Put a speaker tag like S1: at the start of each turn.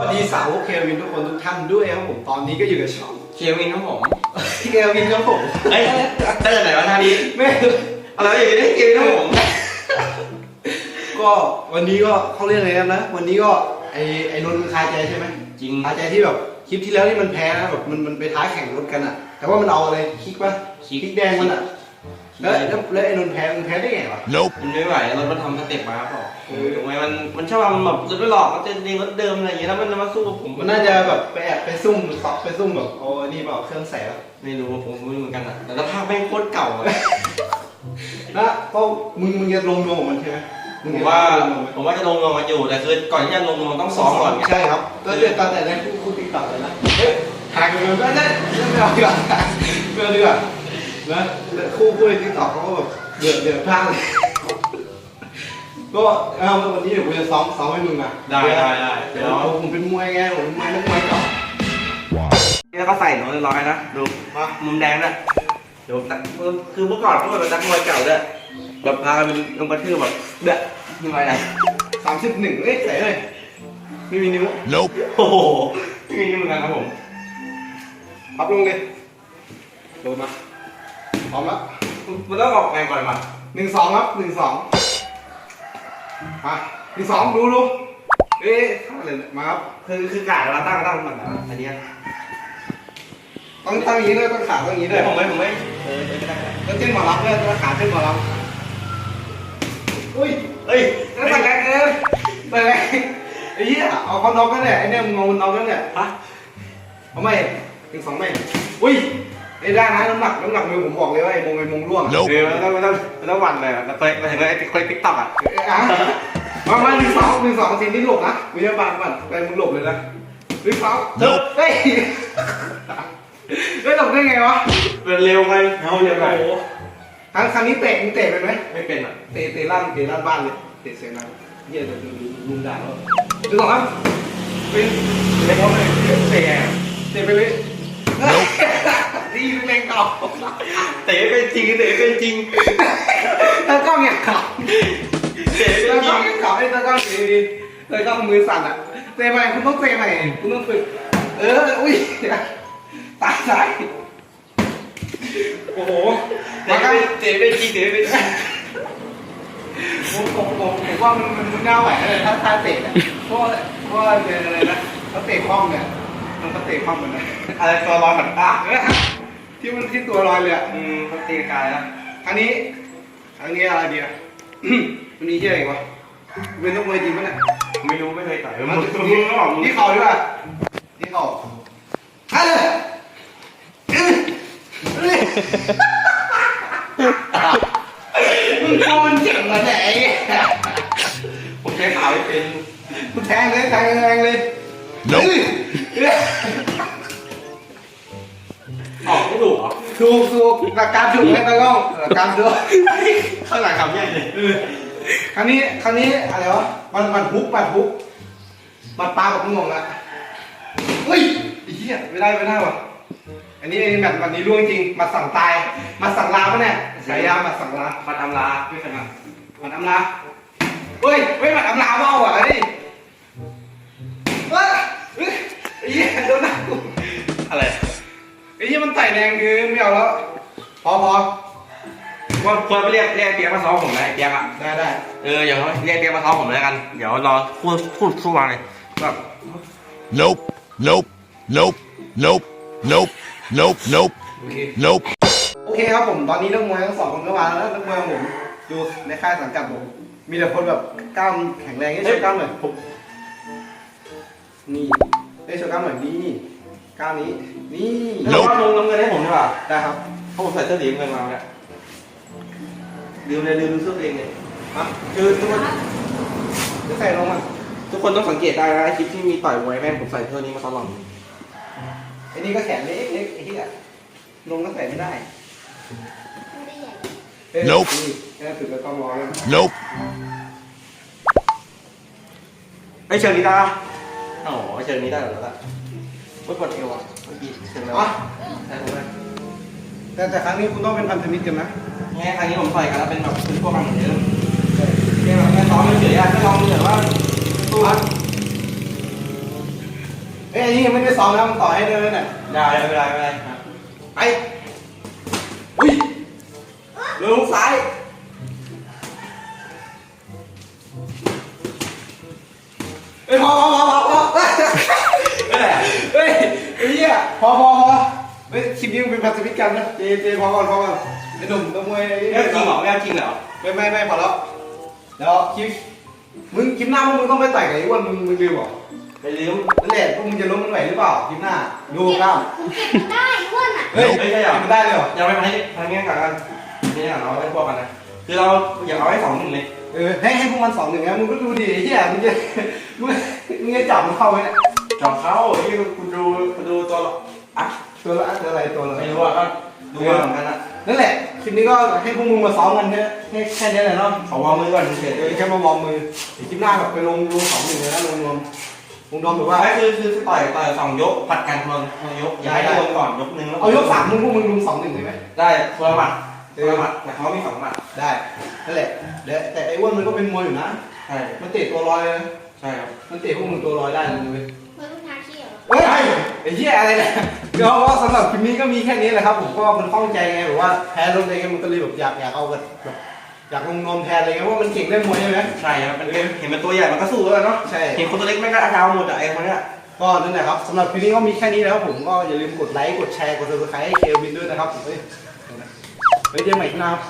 S1: สวัสดีสาวกเควินทุกคนทุกท่านด้วยครับผมตอนนี้ก็อยู่กับช่อง
S2: เคียร์วินครับผม
S1: เควินครับผม
S2: เอ้ยได้จากไหนวะท่านี้
S1: ไม่
S2: อะไรอย่างนี้เคียร์วินครับผม
S1: ก็วันนี้ก็เขาเรียกอะไรกันนะวันนี้ก็ไอไอนนท์มันคาใจใช่ไหม
S2: จริง
S1: คาใจที่แบบคลิปที่แล้วที่มันแพ้นะแบบมันมันไปท้าแข่งรถกันอะ แต่ว่ามันเอาอะไรคลิกปะ
S2: คลิก
S1: คลิกแดงมันอะ แล้วแล้วแล้วไอ้นนท์แพ้มันแพ้ได้ไงวะ
S3: Nope.
S2: มันไม่ไหวรถมันทำสเต็ปมาครับผมเออทำไมมันมันชอบมันแบบรถไม่หลอกมันจะเรียงรถเดิมอะไรอย่างเงี้ยแล้วมันมาสู้กับผม
S1: มันน่าจะแบบไปแอบไปซุ่มซับไปซุ่มแบบโอ้นี่เปล่าเครื่องแสง
S2: ไม่รู้ผมไม่รู้เหมือนกันอะแต่สภาพแม่งโคตรเก่าอะ
S1: นะก็มึงมึงจะลงดวงของมันใช่ไหมมึง
S2: ผม
S1: จะ
S2: ว่า
S1: ลงดวงไหม
S2: ผมว่าจะลงลงมาอยู่แต่คือก่อนที่จะลงลงต้องซ้อมก่อนไง
S1: ใช่ครับก็เดือดตอนแต่แรกคู่คู่ติ๊กต็อกเลยนะเฮ้ยห่างกันเลยไม่ได้ไม่เอาดีกว่าไม่เอาดีกว่า นะคู่คู่ในติ๊กต็อกเขาก็แบบเดือดเดือดพลาดเลย ก็เอาวันนี้เดี๋ยวกูจะซ้อมซ้อมให้มึงนะ
S2: ได้ได้ได้
S1: เดี๋
S2: เดี๋
S1: ย
S2: ยวว
S1: ผมเป็นมวยไงผมเป็นมวยนักมวยเก่า
S2: แล้วก็ใส่หนูร้อยนะ ดู
S1: มา
S2: มุมแดงน่ะเดี๋ยวตัดคือเมื่อก่อนพวกมันเป็นนักมวยเก่าด้วยแบบพากันเป็นลงกระทืบแบบเด้อยังไงนะ
S1: สามสิบหนึ่งเอ้ยใส่เลยไม่มีนิ้ว
S3: Nope.
S2: โอ้โหนี่นี่เหมือนกันครับผม
S1: พับลงเลยโดนมา พร้อมแล้ว
S2: มันต้องออกแรงก่อนมา
S1: หนึ่งสองครับหนึ่งสองมาหนึ่งสองดูดูเอ๊ะอะไรเนี่ยมาครับ
S2: คือคือกาดเราตั้งตั้งก่อนนะอันเนี้ย
S1: ต้องตั้งอย่างนี้ด้วยต้องขาตั้งอย่างนี้ด้
S2: เดี๋
S1: วย
S2: วยผมไม่ผมไม่เออเออไม่ได้
S1: แล้วเต้นหมอลำด้วยแล้วขาเต้นหมอลำอุ้ย
S2: เฮ้ย
S1: แล้วแต่แรงเกินแต่แรงไอ้เหี้ยเอาเขาน็อกกันเนี่ยไอ้เนี่ยมึงเอามันน็อกกันเนี่ย
S2: ฮะ
S1: เอาไม่หนึ่งสองไม่อุ้ย ไอ้ได้นะน้ำหนักน้ำหนักมือผมบอกเลยว่าไอ้มงไอ้มงร่วงอะ
S3: Nope.
S2: เออมันต้องมันต้องมันต้องหวันเลยอะแล้วเคยมาถึงไอ้เคยติ๊กต็อกอะ
S1: เอ้ยอะมามาหนึ่งสองหนึ่งสองสิ่งที่หลบนะวิทยาบาลก่อนไปมึงหลบเลยนะหนึ่งสอง
S3: Nope
S1: เฮ้ยเฮ้ยหลบได้ไงวะ
S2: เป็นเร็วไงเอาเร็วไง
S1: ครั้งครั้งนี้เตะมึงเตะเป็นไหม
S2: ไม่เป็นอะ
S1: เตะเตะลั่นเตะลั่นบ้านเลยเตะเสียงดังเหี้ยเดี๋ยวดูลุงด่าเราดูสองครับเป็น
S2: ไม่เขาเลยเตะ
S1: เตะไปเลยนี่ลูกแรงเก่า
S2: เตะเป็นจริงเตะเป็นจริง
S1: ตากล้องอยากเก่า
S2: เตะเป็น
S1: ตา
S2: จริง
S1: กล้องอยากเก่าไอ้ตากล้องดีดีตากล้องมือสั่นอะเตะใหม่คุณต้องเตะใหม่คุณต้องฝึก เออ อุ้ย ตาซ้ายโอ้โห
S2: เตะเป็นเตะเป็นจริงเตะเป็นจริง
S1: ผมผมผมผมว่ามันมันมันน่าไหวเลยถ้าถ้าเตะอะเพราะว่าเพราะว่าเป็นอะไรนะเขาเตะคล่องเนี่ยมันก็เตะคล่องเหมือนกัน
S2: อะไรตัวร้อนเหมือนตา
S1: เออ ที่มันที่ตัวลอยเลยอะ
S2: อืมเขาตีกายแล้ว
S1: อันนี้อันนี้อะไรดีอะ มันมีที่อะไรอีกวะเป็นนักมวยจริงปะเนี่ย
S2: ไม่รู้ไม่เคยต่อย
S1: มั
S2: มันน
S1: นี่
S2: มึงก็บอกมึง
S1: นี่เข่าดีกว่านี่เข่าฮัลโหลมึงกลัวมันเจ็บเหรอเนี่ยไอ้เหี้ย
S2: ผมใช้ขาไม่เป็น
S1: มึงแทงเลยแทงแรงเลย
S2: ถูกเหรอ
S1: ถูกถูกหลักการถูกไหมตากล้องหลักการถูก
S2: ข้างหลังคำใหญ่เลย
S1: ครั้งนี้ครั้งนี้อะไรวะมันมันฮุกมันฮุกมันปลาแบบงงละเฮ้ยไอ้เหี้ยไม่ได้ไม่ได้วะอันนี้อันนี้แบบวันนี้ล่วงจริงมาสั่งตายมาสั่งลาปะเนี่ยฉายามาสั่งลา
S2: มาทำลาไม่ขนาด
S1: มันอำลาเฮ้ยเฮ้ยมันอำลาเปล่าอะไอ้นี่เฮ้ยเฮ้ยไอ้เหี้ยโดนหน้ากู
S2: อะไร
S1: ไอ้เหี้ยมันใส่แรงเกินไม่เอาแล้วพอพอ
S2: ว่าควรไปเรียกเรียกเปียกมาซ้อมผมนะไอ้เปียกอะ
S1: ได้ได้
S2: เออเดี๋ยวเรียกเปียกมาซ้อมผมแล้วกัน เดี๋ยวรอพูดพูดทุกวันเลยแบบ
S3: Nope. Nope. Nope. Nope. Nope. Nope. Nope.
S1: โอเค
S3: Nope.
S1: โอเคครับผมตอนนี้นักมวยทั้งสองคนก็มาแล้วนะนักมวยของผมอยู่ในค่ายสังกัดผมมีแต่คนแบบกล้ามแข็งแรงให้ช่วยกล้ามหน่อยผมนี่ได้ช่วยกล้ามหน่อยนี่ กล้ามนี้นี่
S2: แล้วก็ลงน้ำเงินให้ผมดีกว่า
S1: ได้ครับ
S2: เพราะผมใส่เสื้อสีน้ำเงินมาเนี่ยลืมเลยลืมดูเสื้อตัวเองเนี่ย
S1: อะคือทุกคนจะใส่ลงมา
S2: ทุกคนต้องสังเกตได้นะไอ้คลิปที่มีต่อยมวยแม่งผมใส่เสื้อนี้มาตลอด
S1: ไอ้นี่ก็แขนเล็กเล็กไอ้ที่อะลงก็ใส่ไม่ได้เอ้ย
S3: Nope
S1: นี่แค่ถือก็ต้องรอแล้ว
S3: Nope.
S2: ไอ้เชิงนี้ได้ปะอ๋อไอ้เชิงนี้ได้แล้วล่ะ ไม่ปวดเอวอะเมื่อกี้เชิงแล้ว
S1: อะ
S2: ใช่ผมเลย
S1: แต่แต่ครั้งนี้คุณต้องเป็นพันธมิตรกันนะ
S2: งั้นครั้งนี้ผมต่อยกันแล้วเป็นแบบเป็นพวกกันเหมือนเดิมแค่แบบแค่ซ้อมเฉยๆอะแค่ลองเฉยๆว่าสู้
S1: อะเอ้ยอันนี้ยังไม่ได้ซ้อมนะมันต่อให้เดินน่ะ
S2: ได้ไม่เป็นไรไม่เป็นไรครับ
S1: ไปอุ้ย
S2: ลงซ้าย
S1: เอ้ยพอพอพอ อพอพอเฮ้ยคลิปนี้มันเป็นพันธมิตรกันนะเจเจพอก่อนพอก่อนไอ้หนุ่มตัวมวยไอ้
S2: ไม่จริงเหรอไม่จริงเหรอ
S1: ไม่ไม่ไม่พอแล้วแล้วคลิปมึงคลิปหน้าพวกมึงต้องไปต่อยกับไอ้อ้วนมึงมึงลืมเหรอ
S2: ไปลืม
S1: นั่นแหละพวกมึงจะล้มมันไหวหรือเปล่าคลิปหน้าดูกล้าม
S4: ผมเก็บได้อ้วนอะ
S1: เฮ้ย
S2: ไม่ใช่เหรอ
S1: เก็บมันได้เลยเหรอ
S2: ยังไม่ไปให้ทางนี้ก่อนกันนี่ก่อนเราไม่พวกกันนะคือเราอยากเอาให้สองหนึ่งเลย
S1: เออให้ให้พวกมันสองหนึ่งนะมึงก็ดูดิไอ้เหี้ยมึงจะมึงมึงจะจับมันเข้าไหมเนี่ย
S2: จอบเขาที่คุณดูคุณดูตัว อะ
S1: ตัวละตัวอะไรตัวละ
S2: ไม่รู้อะก็ดูมาเหมือนกันนะ
S1: นั่นแหละคลิปนี้ก็ให้พวกมึงมาซ้อมกันแค่แค่แค่นี้แหละเนาะ
S2: ขอวางมือก่อนเฉย
S1: เออแค่มาวอร์มมือเดี๋ยวคลิปหน้าแบบไปลงลงสองหนึ่งเลยนะลงรวมลงรวมแบบว่า
S2: ว่าคือคือต่อยต่อยสองยกผัดกันคนละยกอย่าให้รวมก่อนยกหนึ่งแล้ว
S1: เอายกสามมึงพวกมึงลุมสองหนึ่งได้ไหม
S2: ได้คนละหมัดคนละหมัดแต่เขามีสองหมัด
S1: ได้นั่นแหละเดี๋ยวแต่ไอ้อ้วนมันก็เป็นมวยอยู่นะ
S2: ใช่
S1: มันเตะตัวลอยเลยนะ
S2: ใช่ครับ
S1: มันเตะพวกมึงตัวลอยได้เลยเว้ย
S4: เหมือนลูกทาขี้เหรอ
S1: เฮ้ยไอ้เหี้ยอะไรเนี่ย เดี๋ยวว่าสำหรับคลิปนี้ก็มีแค่นี้แหละครับ ผมก็มันคล่องใจไงแบบว่าแพ้รถอะไรเงี้ยมันก็เลยแบบอยากอยากเอาแบบแบบอยากลงนวมแทนอะไรเงี้ยเพราะว่ามันเก่งเรื่องมวยใช่ไหม
S2: ใช่ครับมันเห็นมันตัวใหญ่มันก็สู้แล้วเนาะ
S1: ใช่
S2: เห็นคนตัวเล็กไม่ก็อาจารย์หมดอะไอ้คนเนี้ย
S1: ก็นั่นแหละครับสำหรับคลิปนี้ก็มีแค่นี้แล้วผมก็อย่าลืมกดไลค์กดแชร์กดซับสไครต์ให้เควินด้วยนะครับผมเฮ้ยเฮ้ยเจอกันใหม่คลิปหน้าครับ